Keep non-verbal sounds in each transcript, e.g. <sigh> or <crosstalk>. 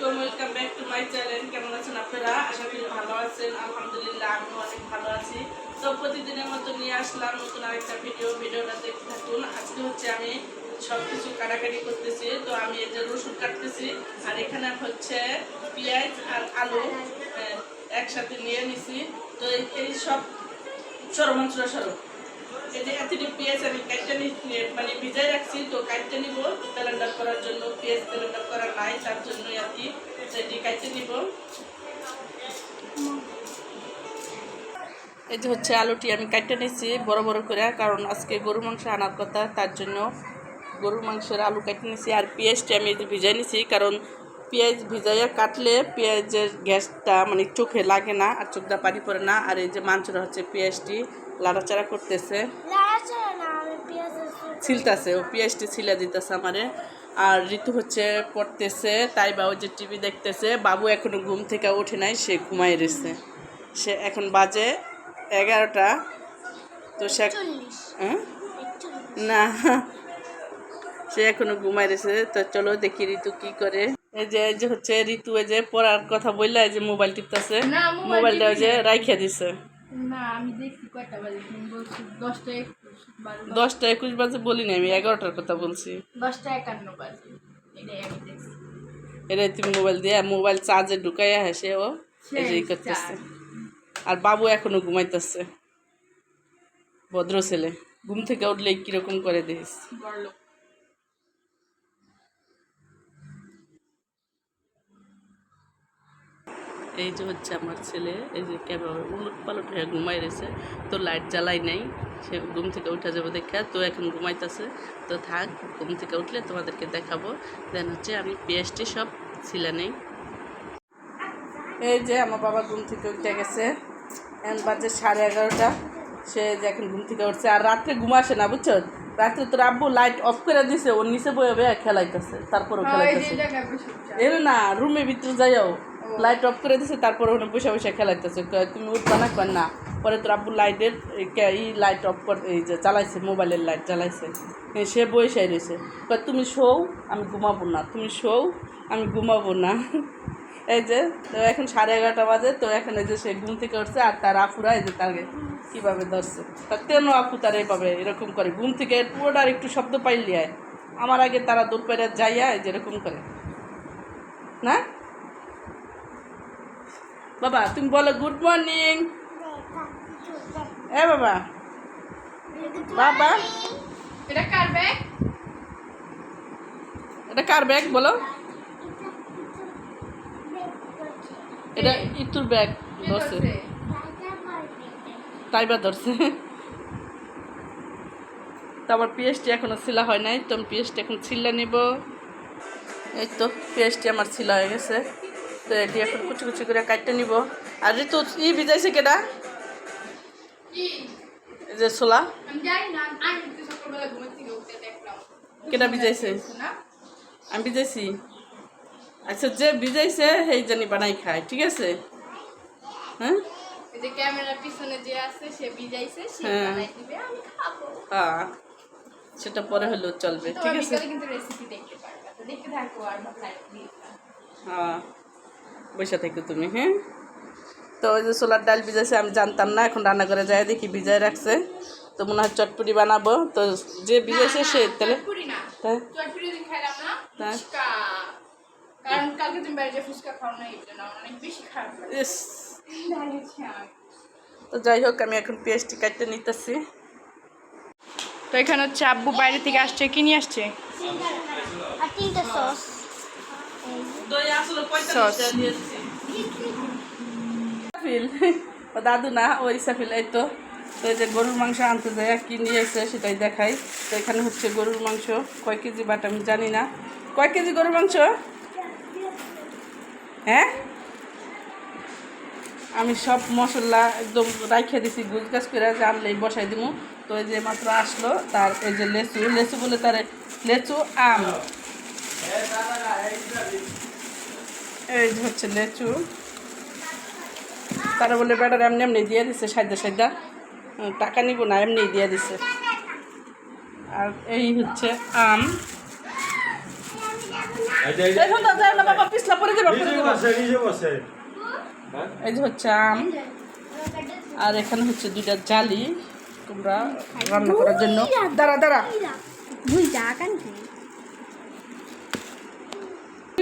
আলাইকুম welcome back to my channel কেমন আছেন আপনারা? আশা করি ভালো আছেন। আলহামদুলিল্লাহ, আমিও অনেক ভালো আছি। তো প্রতিদিনের মতো নিয়ে আসলাম নতুন আরেকটা ভিডিও ভিডিওটা দেখতে থাকুন। আজকে হচ্ছে আমি সব কিছু কাটাকাটি করতেছি। তো আমি এই যে রসুন কাটতেছি, আর এখানে হচ্ছে পেঁয়াজ আর আলু একসাথে নিয়ে নিছি। তো এই- সব সরো মাংসটা সরো। এই যে এতটি পেঁয়াজ আমি কাটতে মানে ভিজাই রাখছি, তো কাটতে নিব ব্লেন্ডার করার জন্য পেঁয়াজ ব্লেন্ডার করা নাই, তার জন্যই আর কি সেটি কাটতে নিব। এই যে হচ্ছে আলুটি আমি কাটতে নিয়েছি বড় বড় করে, কারণ আজকে গরু মাংস আনার কথা, তার জন্য গরুর মাংসের আলু কেটে নিয়েছি আর পেঁয়াজটি আমি ভিজাই নিছি, কারণ পেঁয়াজ ভিজাইয়া কাটলে পেঁয়াজের গ্যাসটা মানে চোখে লাগে না, আর চোখটা পানি পড়ে না, আর এই যে মাংসটা হচ্ছে পেঁয়াজটি লাড়াচাড়া করতেছে। ছিলতেছে ও পেঁয়াজটি ছিলে দিতেছে আমারে। আর ঋতু হচ্ছে পড়তেছে তাই বাবু যে টিভি দেখতেছে। বাবু এখনও ঘুম থেকে ওঠে নাই সে ঘুমাই রয়েছে। সে এখন বাজে এগারোটা। তো সে হ্যাঁ? না। সে এখনও ঘুমাই রয়েছে। তো চলো দেখি ঋতু কি করে। এই যে এই যে হচ্ছে ঋতু এই যে পড়ার কথা বললে এই যে মোবাইল টিপতেছে। মোবাইলটা ওই যে রাইখে দিছে। না আমি দেখছি কয়টা বাজে তুমি বলছি দশটা একুশ বারো দশটা একুশ বাজে বলিনি আমি এগারোটার কথা বলছি। দশটা একান্ন বাজে এটাই আমি দেখছি। তুমি মোবাইল দিয়ে মোবাইল চার্জে ঢুকাইয়া হেসে ও এই করতেছে। আর বাবু এখনও ঘুমাইতেছে। ভদ্র ছেলে ঘুম থেকে উঠলে কীরকম করে দিস এই যে হচ্ছে আমার ছেলে এই যে কেমন উলট পালট হয়ে ঘুমাই রয়েছে তো লাইট জ্বালাই নাই। সে ঘুম থেকে উঠে যাবে দেখা তো এখন ঘুমাইতেছে। তো থাক ঘুম থেকে উঠলে তোমাদেরকে দেখাবো। দেন হচ্ছে আমি পেঁয়াজটি সব ছিলে নেই। এই যে আমার বাবা ঘুম থেকে উঠে গেছে। এখন বাজে সাড়ে এগারোটা। সে যে এখন ঘুম থেকে উঠছে। আর রাত্রে ঘুম আসে না বুঝছ? রাত্রে তোর আব্বু লাইট অফ করে দিছে ওর নিচে বয়ে বয়ে খেলাইতেছে। তারপরও হ্যাঁ, খেলাইতেছে। এর না রুমে ভিতরে যাইও লাইট অফ করে দিছে, তারপর ওখানে বসে বসে খেলাইতেছে তুমি উঠবা না? কর না। পরে তোর আব্বু লাইটের এই লাইট অফ কর, এই যে চালাইছে মোবাইলের লাইট চালাইছে সে বসে রয়েছে তুমি শোও, আমি ঘুমাবো না। তুমি শোও, আমি ঘুমাবো না। <laughs> এই যে, তো এখন সাড়ে এগারোটা বাজে, তো এখন এই যে সে ঘুম থেকে উঠছে, আর তার আপুরা এই যে তাকে কীভাবে ধরছে। তা তেন আপু তার এইভাবে এরকম করে? ঘুম থেকে পুরোটার একটু শব্দ পাইলি আয় আমার আগে তারা দুপুরে যাইয়া এই যে এরকম করে। না? বাবা তুমি বলো গুড মর্নিং এ বাবা। বাবা। এটা কার ব্যাগ এটা কার ব্যাগ বলো? এটা ইতুর ব্যাগ ধরছে। ধরছে? তাইবা ধরছে। তারপর পিএসটি এখনও ছিলা হয় নাই তো আমি পিএসটি এখন ছিলা নিব। এই তো পিএসটি আমার ছিলা হয়ে গেছে। তো এটি এখন কুচি কুচি করে কাটতে নিব। আর ঋতু ই ভিজাইছে কেটা যে ছোলা কেটা ভিজাইছে? আমি ভিজাইছি। আচ্ছা যে ভিজাইছে সেই জানি বানাই খায় ঠিক আছে? হ্যাঁ যে ক্যামেরার পিছনে যে আছে সে ভিজাইছে সে হ্যাঁ। বানাই দিবে আমি খাব। হ্যাঁ সেটা পরে হলেও চলবে ঠিক আছে? কিন্তু রেসিপি দেখতে পারবে দেখতে থাকো আর লাইক দিয়ে হ্যাঁ বসে থাকো তুমি হ্যাঁ? তো ওই যে সোলার ডাল ভিজাইছে আমি জানতাম না এখন রান্না করে যায় দেখি ভিজায় রাখছে। তো মনে হয় চটপুরি বানাবো। তো যে ভিজাইছে সে তাহলে হ্যাঁ? হ্যাঁ। ফুচকা। কারণ কালকে তুমি বাইরে যে ফুচকা খাও না এই জন্য আমার অনেক বেশি খারাপ লাগে। ইস। তো যাই হোক আমি এখন পেঁয়াজটি কাটতে নিতেছি। তো এখানে হচ্ছে আব্বু বাইরে থেকে আসছে কি নিয়ে আসছে? ও দাদু না ওই সাফিল এই তো। তো এই যে গরুর মাংস আনতে যায় কি নিয়ে এসে সেটাই দেখাই। তো এখানে হচ্ছে গরুর মাংস কয় কেজি বাট আমি জানি না। কয় কেজি গরুর মাংস? হ্যাঁ? আমি সব মশলা একদম রাইখে দিছি গুজ গাছ করে যে আনলেই বসাই দিব তো এই যে মাত্র আসলো তার এই যে লেচু লেচু বলে তার লেচু আম। এই যে হচ্ছে লেচু। তারা বলে বেটার এমনি এমনি দিয়ে দিছে সাইডে সাইডা। হুম, টাকা নিব না এমনি দিয়ে দিছে। আর এই হচ্ছে আম। এই যে- হচ্ছে আম। আর এখানে হচ্ছে দুইটা জালি তোমরা রান্না করার জন্য। দাঁড়া দাঁড়া।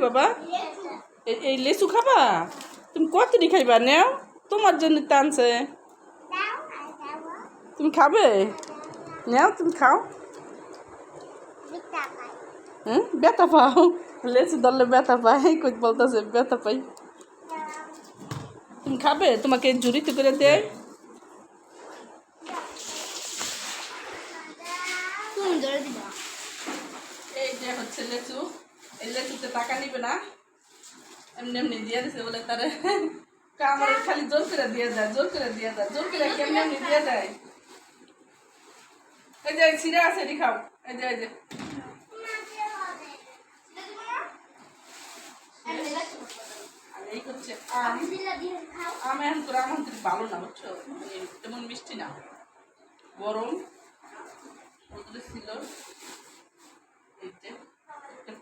বাবা? এই- লেচু খাবা? তুমি কতটি খাইবা নেও? তোমার জন্য টানছে তুমি খাবে? নেও তুমি খাও। হ্যাঁ ব্যথা পাও। লেচু ধরলে ব্যথা পাই কই বলতেছে ব্যথা পাই। তুমি খাবে? তোমাকে জুড়িতে করে দেয়। দিবা। এই যে হচ্ছে লেচু। এই লেচুতে টাকা নিবে না। এমনি এমনি দিয়ে দিছে বলে তারে আমার খালি জোর করে দিয়ে দেয়, জোর করে দিয়ে দেয়, জোর করে কেমনি এমনি দিয়ে দেয়। এই যে ছিঁড়ে আছে, এটি এই যে এই যে। ভালো না, বুঝছ? মানে তেমন মিষ্টি না। গরম। ওদের ছিল।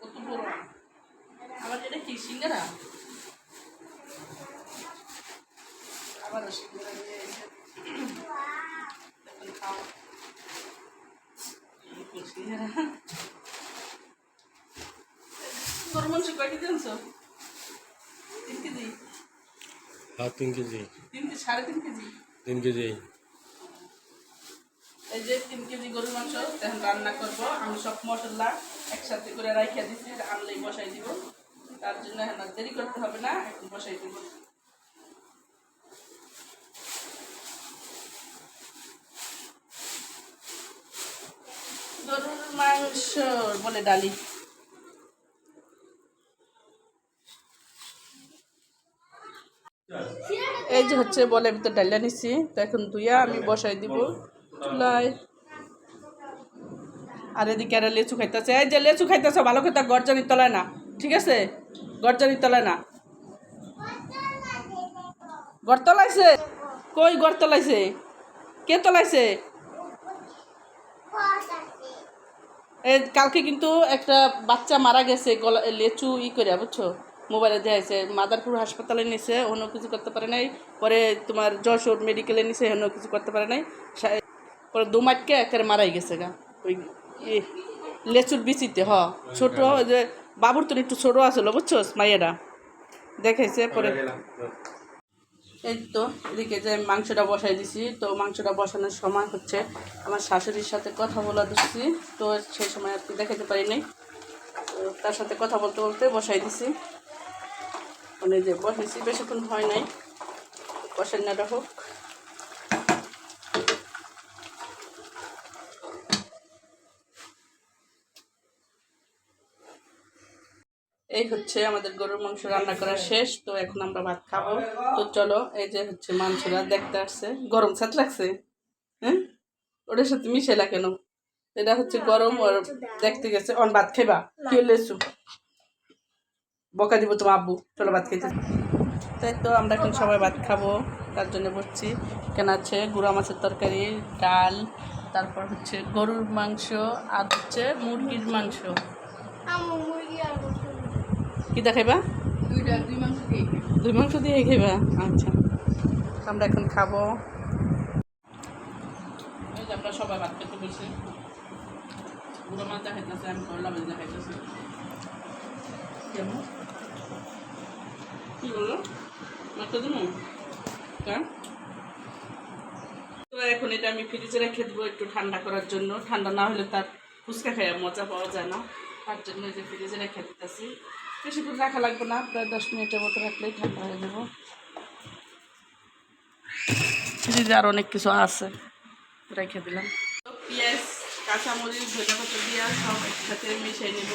কত বড় আম। আবার এটা কি, সিঙ্গারা? আবার সিঙ্গারা দিয়ে এসে এখন খাও তোর মাংস কয়টি দিনছো তিন কেজি। হ্যাঁ, তিন কেজি। তিন কেজি সাড়ে তিন কেজি তিন কেজি এই যে তিন কেজি গরুর মাংস এখন রান্না করব আমি সব মশলা একসাথে করে রাখিয়া দিচ্ছি আনলেই বসাই দিব তার জন্য আর দেরি করতে হবে না এখন বসাই দিব গরুর মাংস বলে ডালি। এই যে হচ্ছে বলে আমি তো ডালিয়া নিচ্ছি তো এখন ধুইয়া আমি বসাই দিব চুলায়। আর এদিকে আর লেচু খাইতেছে। এই যে লেচু খাইতেছে, ভালো খেতে গরজানির তলায় না, ঠিক আছে? গরজানির তলায় না। গড় তলাইছে কই গড় তলাইছে কে তলাইছে এই কালকে কিন্তু একটা বাচ্চা মারা গেছে, গলা লেচু ই করে বুঝছ? মোবাইলে দেখাইছে। মাদারপুর হাসপাতালে নিছে, অন্য কিছু করতে পারে নাই। পরে তোমার যশোর মেডিকেলে নিছে, অন্য কিছু করতে পারে নাই। পরে দু মাটকে একেবারে মারাই গেছে গা। ওই লেচুর বিচিতে, হ। ছোট যে বাবুর তো একটু ছোট আসলো বুঝছ? মাইয়াটা দেখাইছে, পরে এই তো, এদিকে যে মাংসটা বসাই দিছি, তো মাংসটা বসানোর সময় হচ্ছে আমার শাশুড়ির সাথে কথা বলা দিচ্ছি তো সেই সময় আর কি দেখাতে পারিনি তার সাথে কথা বলতে বলতে বসাই দিছি। মানে যে বসেছি, বেশিক্ষণ হয় নাই। বসেন না হোক এই হচ্ছে আমাদের গরুর মাংস রান্না করা শেষ, তো এখন আমরা ভাত খাব। তো চলো, এই যে হচ্ছে মাংসরা দেখতে আসছে। গরম সাথে লাগছে হ্যাঁ? ওটার সাথে মিশে মিশেলা কেন? এটা হচ্ছে গরম ওর দেখতে গেছে, অন, ভাত খাইবা? কি লেসু বকা দিব তোমার আব্বু। চলো, ভাত খেতে তাই তো আমরা এখন সবাই ভাত খাব, তার জন্য বসছি। কেন আছে গুঁড়া মাছের তরকারি, ডাল, তারপর হচ্ছে গরুর মাংস, আর হচ্ছে মুরগির মাংস। মুরগি আর কি দেখাইবা? দুইটা দুই মাংস দিয়ে দুই মাংস দিয়ে খাইবা? আচ্ছা। আমরা এখন খাব। এই যে আমরা সবাই ভাত খেতে বসে। গুঁড়ো মাছ দেখাইতেছে আমি করলা মাছ দেখাইতেছি। কেমন? কি বলল মাছটা দেবো হ্যাঁ এখন এটা আমি ফ্রিজে রেখে দেবো একটু ঠান্ডা করার জন্য। ঠান্ডা না হলে তার ফুচকা খাইয়া মজা পাওয়া যায় না। তার জন্য যে ফ্রিজে রেখে দিতেছি। বেশিক্ষণ রাখা লাগবে না, প্রায় দশ মিনিটের মতো রাখলেই ঠান্ডা হয়ে যাব। ফ্রিজে আর অনেক কিছু আছে, রেখে দিলাম। পেঁয়াজ, কাঁচামরিচ ধনে পাতা দিয়া সব একসাথে মিশিয়ে নিব।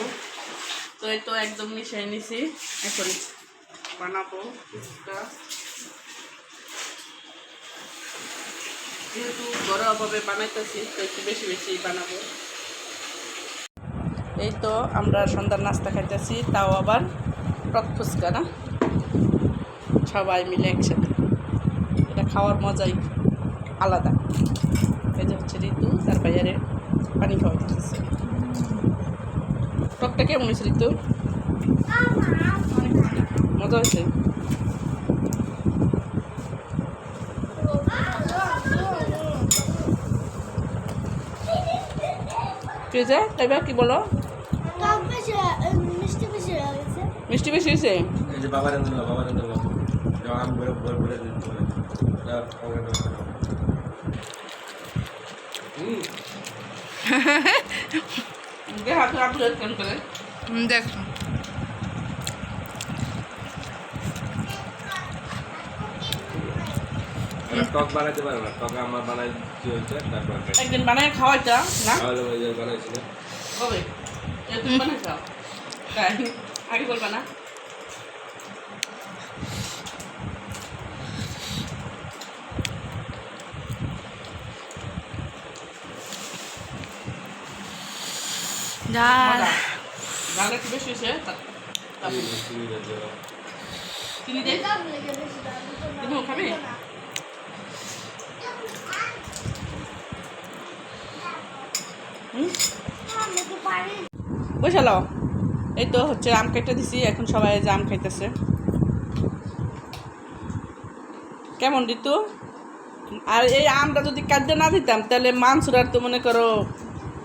তো এই তো একদম মিশিয়ে নিছি, এখন বানাবো যেহেতু ঘরোয়াভাবে বানাইতেছি, তো একটু বেশি বেশি বানাবো। এই তো আমরা সন্ধ্যার নাস্তা খাইতেছি, তাও আবার টক ফুচকা, না? সবাই মিলে একসাথে। এটা খাওয়ার মজাই আলাদা। এই যে হচ্ছে ঋতু, তার বাইরে পানি খাওয়া দিতেছে টকটা কেমন হয়েছে ঋতু? মজা হয়েছে? কি যে এবার কি বলো? মিষ্টি বেশি হয়েছে? এই যে বাবার এনে বাবার এনে আমি বলে বলে বলে দিন বলে হুম। দেখা। টক বানাইতে পারব না। টক আমার বানাই কি হয়েছে তারপর একদিন বানায় খাওয়াইতা না? বানাইছিল। হবে। তুমি বানাই খাও। তাই আগে বলবা না? একটু বেশি হয়েছে চিনি দে। খাবি বসালো এই তো হচ্ছে আম কেটে দিছি এখন সবাই যে আম খাইতেছে। কেমন ঋতু? আর এই আমটা যদি কাটতে না দিতাম তাহলে মানসুরার তো মনে করো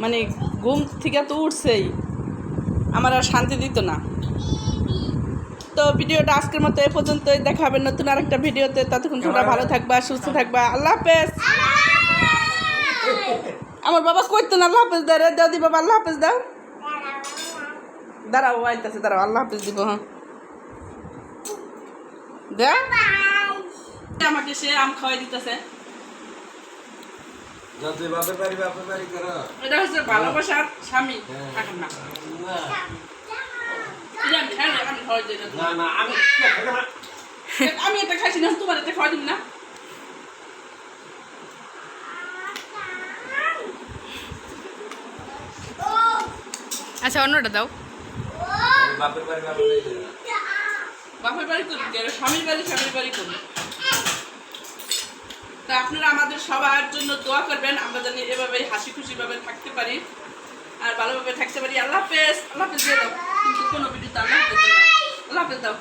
মানে ঘুম থেকে তো উঠছেই। আমার আর শান্তি দিত না। তো ভিডিওটা আজকের মতো এ পর্যন্তই। দেখা হবে নতুন আরেকটা ভিডিওতে। ততক্ষণ তোমরা ভালো থাকবা সুস্থ থাকবা। আল্লাহ হাফেজ। আমার বাবা কইতো না আল্লাহ হাফেজ দাও রে দাও দি বাবা আল্লাহ হাফেজ দাও। দাঁড়াও আইতাছে দাঁড়াও আল্লাহ হাফেজ দিব হ্যাঁ। দেখ আমাকে সে আম খাওয়াই দিতেছে। তুই বাপের বাড়ি বাপের বাড়ি করো। এটা হচ্ছে ভালোবাসার স্বামী। এখন না। আমি- রে, আমি খাওয়াই দিই না। না না আমি আমি এটা খাইছি না তোমার এটা খাওয়াই দিম না। আচ্ছা অন্যটা দাও। বাপের বাড়ি বাপের বাড়ি বাপের বাড়ি করি স্বামীর বাড়ি স্বামীর বাড়ি করি তা আপনারা আমাদের সবার জন্য দোয়া করবেন। আমরা জানি এভাবে হাসি খুশি ভাবে থাকতে পারি আর ভালোভাবে থাকতে পারি। আল্লাহ হাফেজ আল্লাহ হাফেজ দিয়ে দাও। কিন্তু কোনো হাফেজ দাও। আল্লাহ হাফেজ দাও।